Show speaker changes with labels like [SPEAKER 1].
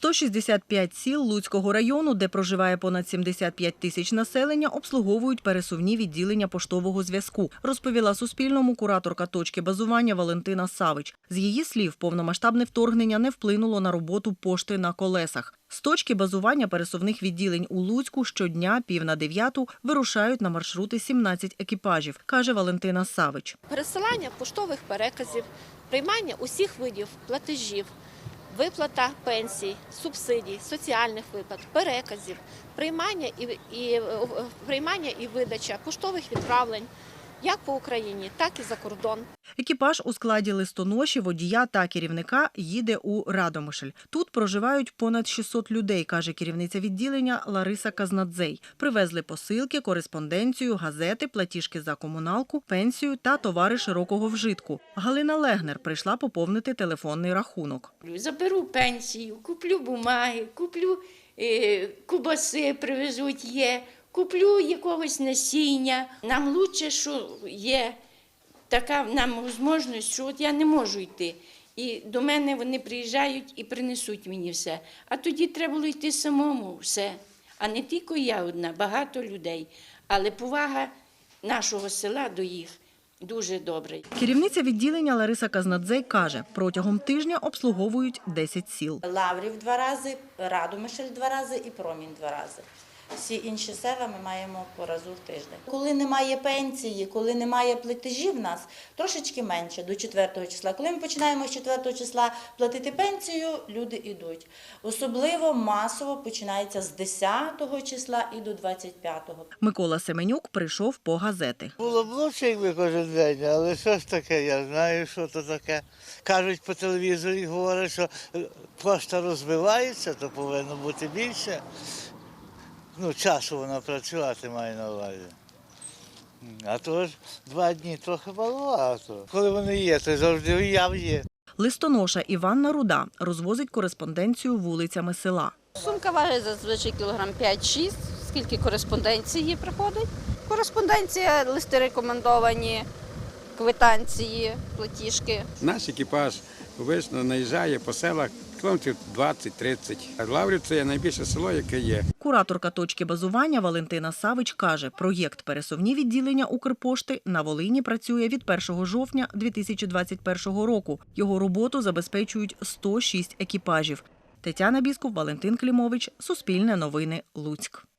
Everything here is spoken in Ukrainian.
[SPEAKER 1] 165 сіл Луцького району, де проживає понад 75 тисяч населення, обслуговують пересувні відділення поштового зв'язку, розповіла Суспільному кураторка точки базування Валентина Савич. З її слів, повномасштабне вторгнення не вплинуло на роботу пошти на колесах. З точки базування пересувних відділень у Луцьку щодня пів на дев'яту вирушають на маршрути 17 екіпажів, каже Валентина Савич.
[SPEAKER 2] пересилання поштових переказів, приймання усіх видів платежів, виплата пенсій, субсидій, соціальних виплат, переказів, приймання і, і, е, е, приймання і видача поштових відправлень як по Україні, так і за кордон.
[SPEAKER 1] Екіпаж у складі листоноші, водія та керівника їде у Радомишль. Тут проживають понад 600 людей, каже керівниця відділення Лариса Казнадзей. Привезли посилки, кореспонденцію, газети, платіжки за комуналку, пенсію та товари широкого вжитку. Галина Легнер прийшла поповнити телефонний рахунок.
[SPEAKER 3] Заберу пенсію, куплю бумаги, куплю е, кубаси, привезуть є, куплю якогось насіння. Нам краще, що є така нам можливість, що от я не можу йти. І до мене вони приїжджають і принесуть мені все. А тоді треба було йти самому все. А не тільки я одна, багато людей. Але повага нашого села до їх дуже добра.
[SPEAKER 1] Керівниця відділення Лариса Казнадзей каже, протягом тижня обслуговують 10 сіл.
[SPEAKER 4] Лаврів два рази, Радомишль два рази і Промінь два рази. Всі інші села ми маємо по разу в тиждень. Коли немає пенсії, коли немає платежів в нас, трошечки менше до 4 числа. Коли ми починаємо з 4 числа платити пенсію, люди йдуть. Особливо масово починається з 10 числа і до 25-го.
[SPEAKER 1] Микола Семенюк прийшов по газети.
[SPEAKER 5] Було б лучше, якби кожен день, але що ж таке, я знаю, що то таке. Кажуть по телевізорі, говорять, що пошта розвивається, то повинно бути більше. Ну, часу вона працювати має на увазі. А то ж два дні трохи маловато. Коли вони є, то завжди уяв є.
[SPEAKER 1] Листоноша Іванна Руда розвозить кореспонденцію вулицями села.
[SPEAKER 6] Сумка важить зазвичай кілограм 5-6, скільки кореспонденції приходить. Кореспонденція, листи рекомендовані, квитанції, платіжки.
[SPEAKER 7] Наш екіпаж обично наїжджає по селах кілометрів 20-30. Лаврів це найбільше село, яке є.
[SPEAKER 1] Кураторка точки базування Валентина Савич каже, проєкт пересувні відділення Укрпошти на Волині працює від 1 жовтня 2021 року. Його роботу забезпечують 106 екіпажів. Тетяна Бісков, Валентин Клімович, Суспільне новини, Луцьк.